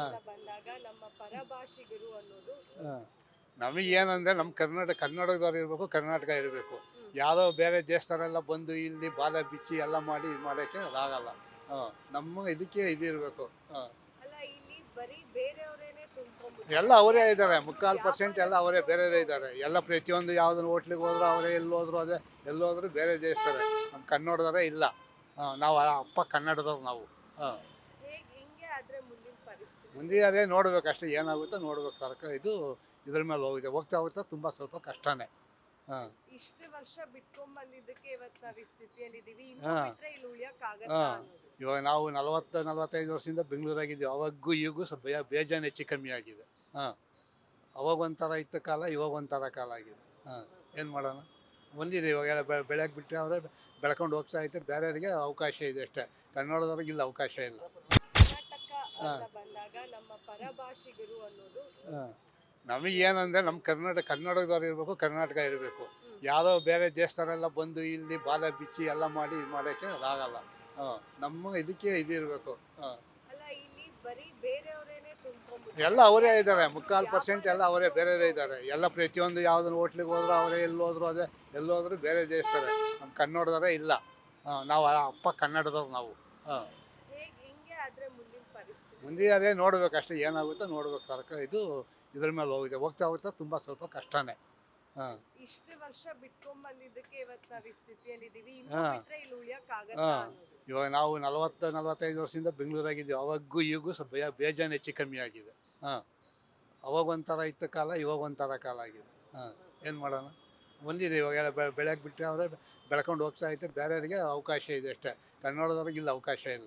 ಅಂತ ಹಾ. ಬಂದಾಗ ನಮ್ಮ ಪರಭಾಷಿಗರು ಅನ್ನೋದು ನಮಗೇನಂದ್ರೆ ನಮ್ಮ ಕರ್ನಾಟಕ ಕನ್ನಡದವ್ರು ಇರಬೇಕು ಕರ್ನಾಟಕ ಇರಬೇಕು. ಯಾವುದೋ ಬೇರೆ ದೇಶದವರೆಲ್ಲ ಬಂದು ಇಲ್ಲಿ ಬಾಲ ಬಿಚ್ಚಿ ಎಲ್ಲ ಮಾಡಿ ಇದು ಮಾಡೋಕ್ಕೆ ಆಗಲ್ಲ. ಹಾಂ. ನಮ್ಮ ಇದಕ್ಕೆ ಇದಿರಬೇಕು ಹಾಂ. ಅಲ್ಲ ಇಲ್ಲಿ ಬರೀ ಬೇರೆಯವರೇನೆ ತುಂಬ್ಕೊಂಡ್ಬಿಟ್ಟು ಎಲ್ಲ ಅವರೇ ಇದ್ದಾರೆ. ಮುಕ್ಕಾಲು ಪರ್ಸೆಂಟ್ ಎಲ್ಲ ಅವರೇ ಬೇರೆ ಇದ್ದಾರೆ. ಎಲ್ಲ ಪ್ರತಿಯೊಂದು ಯಾವ್ದನ್ನ ಹೋಟ್ಲಿಗೆ ಹೋದ್ರು ಅವರೇ ಎಲ್ಲಿ ಹೋದ್ರು ಅದೇ ಎಲ್ಲಿ ಹೋದ್ರು ಬೇರೆ ದೇಶದವರೇ. ನಮ್ಮ ಕನ್ನಡದವರೇ ಇಲ್ಲ. ಹಾಂ ನಾವು ಅಪ್ಪ ಕನ್ನಡದವ್ರು ನಾವು. ಹಾಂ. ಮುಂದೆ ಅದೇ ನೋಡ್ಬೇಕು ಅಷ್ಟೇ ಏನಾಗುತ್ತೋ ನೋಡ್ಬೇಕು ಸರ್ಕಾರ. ಇದು ಇದ್ರ ಮೇಲೆ ಹೋಗಿದೆ. ಹೋಗ್ತಾ ಹೋಗ್ತಾ ತುಂಬ ಸ್ವಲ್ಪ ಕಷ್ಟನೇ. ಹಾಂ. ಇಷ್ಟು ವರ್ಷ ಬಿಟ್ಕೊಂಡ್ ಬಂದಿದ್ದಕ್ಕೆ ಇವತ್ತು ನಾವ್ ಈ ಸ್ಥಿತಿಯಲ್ಲಿದ್ದೀವಿ ಇನ್ನು ಹಾ. ಬಿಟ್ರೆ ಇಲ್ಲಿ ಉಳಿಯಕ್ ಆಗಲ್ಲ ಹಾ. ಇವಾಗ ನಾವು ನಲವತ್ತು ನಲವತ್ತೈದು ವರ್ಷದಿಂದ ಬೆಂಗಳೂರಾಗಿದ್ದೀವಿ. ಅವಾಗೂ ಈಗೂ ಸ್ವಲ್ಪ ಬೇ- ಬೇಜಾನ್ ಹೆಚ್ಚು ಕಮ್ಮಿ ಆಗಿದೆ. ಹಾಂ. ಅವಾಗ ಒಂಥರ ಇತ್ತು ಕಾಲ ಇವಾಗ ಒಂಥರ ಕಾಲ ಆಗಿದೆ. ಹಾಂ. ಏನು ಮಾಡೋಣ? ಬಂದಿದೆ ಇವಾಗ. ಎಲ್ಲ ಬೆ- ಬೆಳಗ್ಗೆ ಬಿಟ್ಟರೆ ಅವರೇ ಬೆಳ್ಕೊಂಡು ಹೋಗ್ತಾ ಐತೆ ಬೇರೆಯವರಿಗೆ ಅವಕಾಶ ಇದೆ ಅಷ್ಟೇ. ಕನ್ನಡದವ್ರಿಗೆ ಇಲ್ಲ ಅವಕಾಶ ಇಲ್ಲ. ಅಂತ ಬಂದಾಗ ನಮ್ಮ ಪರಭಾಷಿಗರು ಅನ್ನೋದು ನಮಗೇನಂದ್ರೆ ನಮ್ಮ ಕರ್ನಾಟಕ ಕನ್ನಡದವ್ರು ಇರಬೇಕು ಕರ್ನಾಟಕ ಇರಬೇಕು. ಯಾರೋ ಯಾವುದೋ ಬೇರೆ ದೇಶದವರೆಲ್ಲ ಬಂದು ಇಲ್ಲಿ ಬಾಲ ಬಿಚ್ಚಿ ಎಲ್ಲ ಮಾಡಿ ಇದು ಮಾಡೋಕ್ಕೆ ಆಗಲ್ಲ. ಹಾಂ ನಮ್ಮ ಇದಕ್ಕೆ ಇದಿರಬೇಕು ಹಾಂ. ಅಲ್ಲ ಇಲ್ಲಿ ಬರೀ ಬೇರೆಯವರೇನೆ ತುಂಬ್ಕೊಂಡ್ಬಿಟ್ಟು ಎಲ್ಲ ಅವರೇ ಇದ್ದಾರೆ. ಮುಕ್ಕಾಲು ಪರ್ಸೆಂಟ್ ಎಲ್ಲ ಅವರೇ ಬೇರೆ ಇದ್ದಾರೆ. ಎಲ್ಲ ಪ್ರತಿಯೊಂದು ಯಾವ್ದನ್ನ ಹೋಟ್ಲಿಗೆ ಹೋದ್ರು ಅವರೇ ಎಲ್ಲಿ ಹೋದ್ರು ಅದೇ ಎಲ್ಲಿ ಹೋದ್ರು ಬೇರೆ ದೇಶದವರೇ. ನಮ್ಮ ಕನ್ನಡದವರೇ ಇಲ್ಲ. ಹಾಂ ನಾವು ಆ ಅಪ್ಪ ಕನ್ನಡದವ್ರು ನಾವು. ಹಾಂ. ಮುಂದೆ ಅದೇ ನೋಡ್ಬೇಕು ಅಷ್ಟೇ ಏನಾಗುತ್ತೋ ನೋಡ್ಬೇಕು ಸರ್ಕಾರ ಇದು ಇದ್ರ ಮೇಲೆ ಹೋಗಿದೆ. ಹೋಗ್ತಾ ಹೋಗ್ತಾ ತುಂಬ ಸ್ವಲ್ಪ ಕಷ್ಟನೇ. ಹಾಂ. ಇಷ್ಟು ವರ್ಷ ಬಿಟ್ಕೊಂಡ್ ಬಂದಿದ್ದಕ್ಕೆ ಇವತ್ತು ನಾವ್ ಈ ಸ್ಥಿತಿಯಲ್ಲಿದ್ದೀವಿ ಇನ್ನು ಹಾ. ಬಿಟ್ರೆ ಇಲ್ಲಿ ಉಳಿಯಕ್ ಆಗಲ್ಲ ಅನ್ನೋದು. ಇವಾಗ ನಾವು ನಲವತ್ತು ನಲವತ್ತೈದು ವರ್ಷದಿಂದ ಬೆಂಗಳೂರಾಗಿದ್ದೀವಿ. ಅವಾಗೂ ಈಗೂ ಸ್ವಲ್ಪ ಬೇ- ಬೇಜಾನ್ ಹೆಚ್ಚು ಕಮ್ಮಿ ಆಗಿದೆ. ಹಾಂ. ಅವಾಗ ಒಂಥರ ಇತ್ತು ಕಾಲ ಇವಾಗ ಒಂಥರ ಕಾಲ ಆಗಿದೆ. ಹಾಂ. ಏನು ಮಾಡೋಣ? ಬಂದಿದೆ ಇವಾಗ. ಬೆಳಗ್ಗೆ ಬಿಟ್ಟರೆ ಅವರೇ ಬೆಳ್ಕೊಂಡು ಹೋಗ್ತಾ ಐತೆ ಬೇರೆಯವರಿಗೆ ಅವಕಾಶ ಇದೆ ಅಷ್ಟೇ. ಕನ್ನಡದವ್ರಿಗೆ ಇಲ್ಲ ಅವಕಾಶ ಇಲ್ಲ.